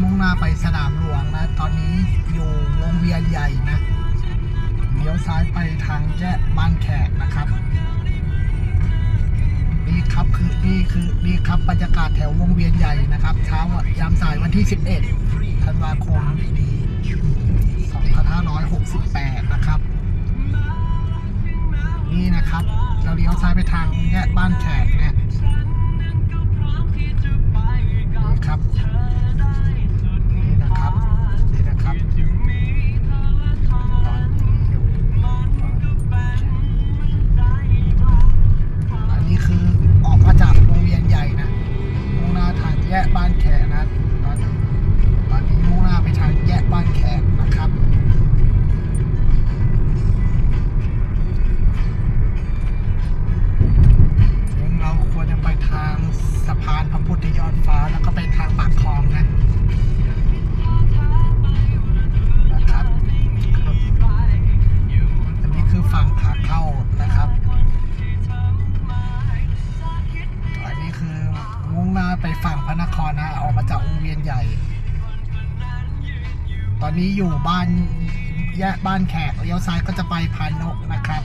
มุ่งหน้าไปสนามหลวงนะ ตอนนี้อยู่วงเวียนใหญ่นะเลี้ยวซ้ายไปทางแยกบ้านแขกนะครับนี่ครับคือนี่คือนี่ครับบรรยากาศแถววงเวียนใหญ่นะครับเช้ายามสายวันที่ 11 ธันวาคมปี2568 นะครับ นี่นะครับ เราเลี้ยวซ้ายไปทางแยกบ้านแขกเนี่ย นี้อยู่บ้านแยกบ้านแขกเลี้ยวซ้ายก็จะไปพานกนะครับ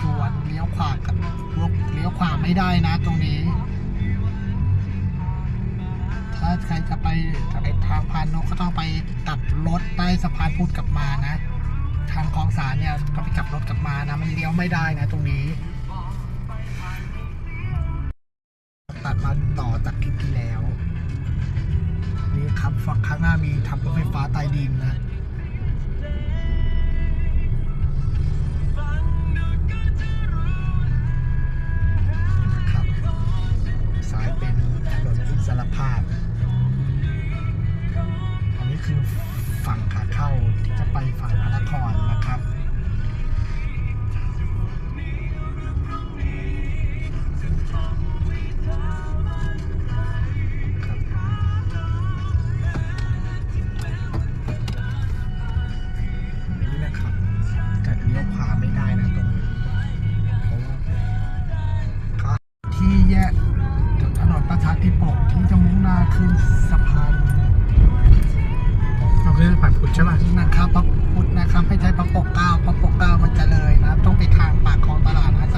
ส่วนเลี้ยวขวากับเลี้ยวขวาไม่ได้นะตรงนี้ ถ้าใครจะไปทางพานนกก็ต้องไปตัดรถใต้สะพานพุทธกลับมานะ ทางคลองสารเนี่ยก็ไปกลับรถกลับมานะมันเลี้ยวไม่ได้นะตรงนี้ ตัดมาต่อจาก ฝั่งข้างหน้ามีทำรถไฟฟ้าใต้ดินนะ แยกถนนประชาธิปกที่จะมุ่งหน้าขึ้นสะพานเราคือผ่านพุทธใช่ป่ะนะครับพระพุทธนะครับให้ใช้พระปกเก้าพระปกเก้ามันจะเลยนะ ต้องไปทางปากคลองตลาดนะ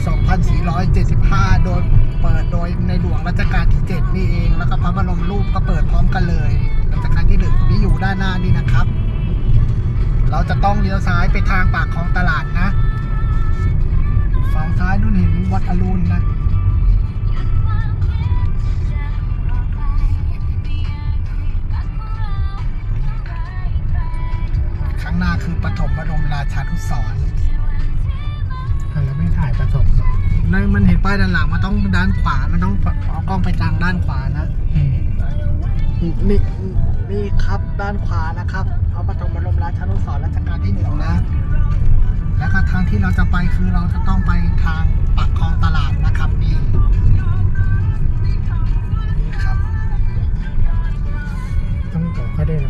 2475 โดยเปิดโดยในหลวงรัชกาลที่ 7 นี่เอง แล้วก็พระบรมรูปก็เปิดพร้อมกันเลยรัชกาลที่หนึ่งที่อยู่ด้านหน้านี่นะครับ เราจะต้องเลี้ยวซ้ายไปทางปากคลองตลาดนะฝั่งซ้ายนู่นเห็นวัดอรุณนะข้างหน้าคือปฐมบรมราชานุสรณ์ อะแล้วไม่ถ่ายประถมนั่นมันเห็นป้ายด้านหลังมันต้องด้านขวา มันต้องเอากล้องไปทางด้านขวานะ นี่นี่ครับด้านขวานะครับพระปฐม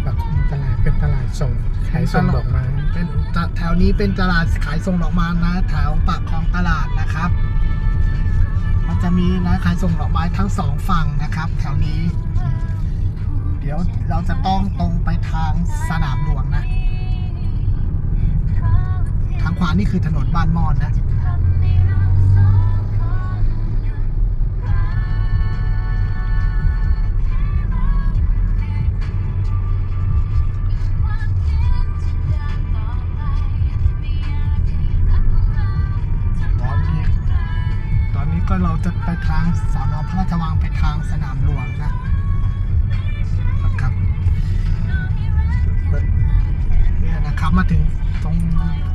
บอกเขาด้วยปากคลองตลาดเป็นตลาดส่งขายส่งดอกไม้เป็นแถวนี้เป็นตลาดขายส่งดอกไม้นะแถวปากคลองตลาดนะครับ มันจะมีนะขายส่งดอกไม้ทั้งสองฝั่งนะครับ แถวนี้ เดี๋ยวเราจะต้องตรงไปทางสนามหลวงนะ ทางขวานี่คือถนนบ้านมอนนะ นอพระราชวังไปทางสนามหลวงนะนะครับเนี่ยนะครับมาถึงตรง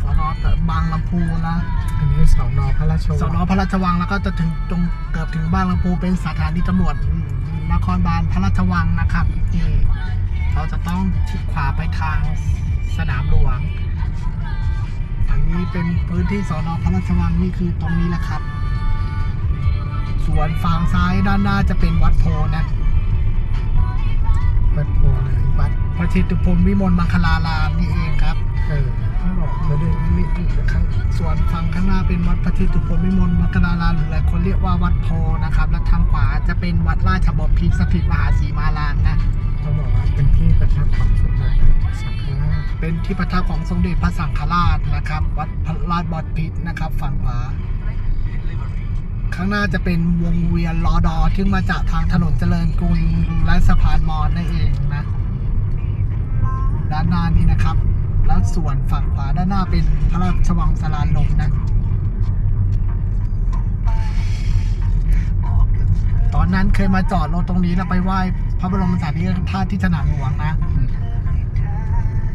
สอนอบางลำพูนะอันนี้สอนอพระราชสอนอวังพระราชวังแล้วก็จะถึงตรงเกือบถึงบางลำพูเป็นสถานีตำรวจนครบาลพระราชวังนะครับนี่ถเราจะต้องชิดขวาไปทางสนามหลวง อันนี้เป็นพื้นที่สอนอพระราชวังนี่คือตรงนี้แหละครับ สวนฝั่งซ้ายด้านหน้าจะเป็นวัดโพนะ วัดโพไหนวัดพระเชิตุพนวิมลมังคลารามนี่เองครับ เออเขาบอกมาดูนี่นี่ข้างส่วนฝั่งข้างหน้าเป็นวัดพระเชิตุพนวิมลมังคลารามหรือหลายคนเรียกว่าวัดโพนะครับ และทางขวาจะเป็นวัดราชบพิตรสถิตมหาสีมารามนะเขาบอกว่าเป็นที่ประทับของสมเด็จพระสังฆราชเป็นที่ประทับของสมเด็จพระสังฆราชนะครับ วัดพระราชบพิตรนะครับ ฝั่งขวา ข้างหน้าจะเป็นวงเวียนลอดอที่มาจากทางถนนเจริญกรุงและสะพานมอญนั่นเองนะ ด้านหน้านี้นะครับ แล้วส่วนฝั่งขวาด้านหน้าเป็นพระราชวังสลานลมนะ ตอนนั้นเคยมาจอดรถตรงนี้แล้วไปไหว้พระบรมสารีริกธาตุที่สนามหลวงนะ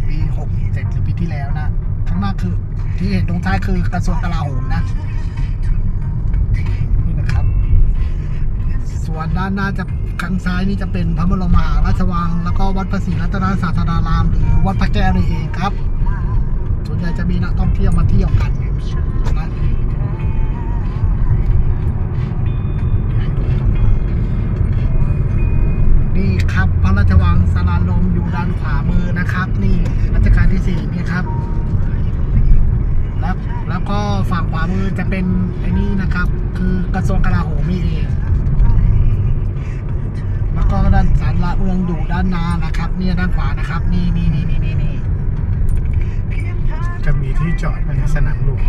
ปีหกเจ็ดหรือปีที่แล้วนะ ข้างหน้าคือที่เห็นตรงท้ายคือกระทรวงกลาโหมนะ วนด้านหน้าจะข้างซ้ายนี่จะเป็นพระบรมหาราชวัง แล้วก็วัดพระศรีรัตนศาสดาราม หรือวัดพระแก้วนี่เองครับ ส่วนใหญ่จะมีนักท่องเที่ยวมาเที่ยวกันนะนี่ครับพระราชวังสารลมอยู่ด้านขวามือนะครับ นี่รัชกาลที่สี่นี่ครับแล้วแล้วก็ฝั่งขวามือจะเป็นไอ้นี่นะครับ คือกระทรวงกลาโหมนี่เอง แล้วก็ด้านสารหลัก เมืองอยู่ด้านหน้านะครับ เนี่ยด้านขวานะครับ นี่นี่นี่นี่นี่นี่จะมีที่จอดในสนามหลวง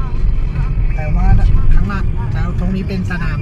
แต่ว่าข้างหน้าแล้วตรงนี้เป็นสนาม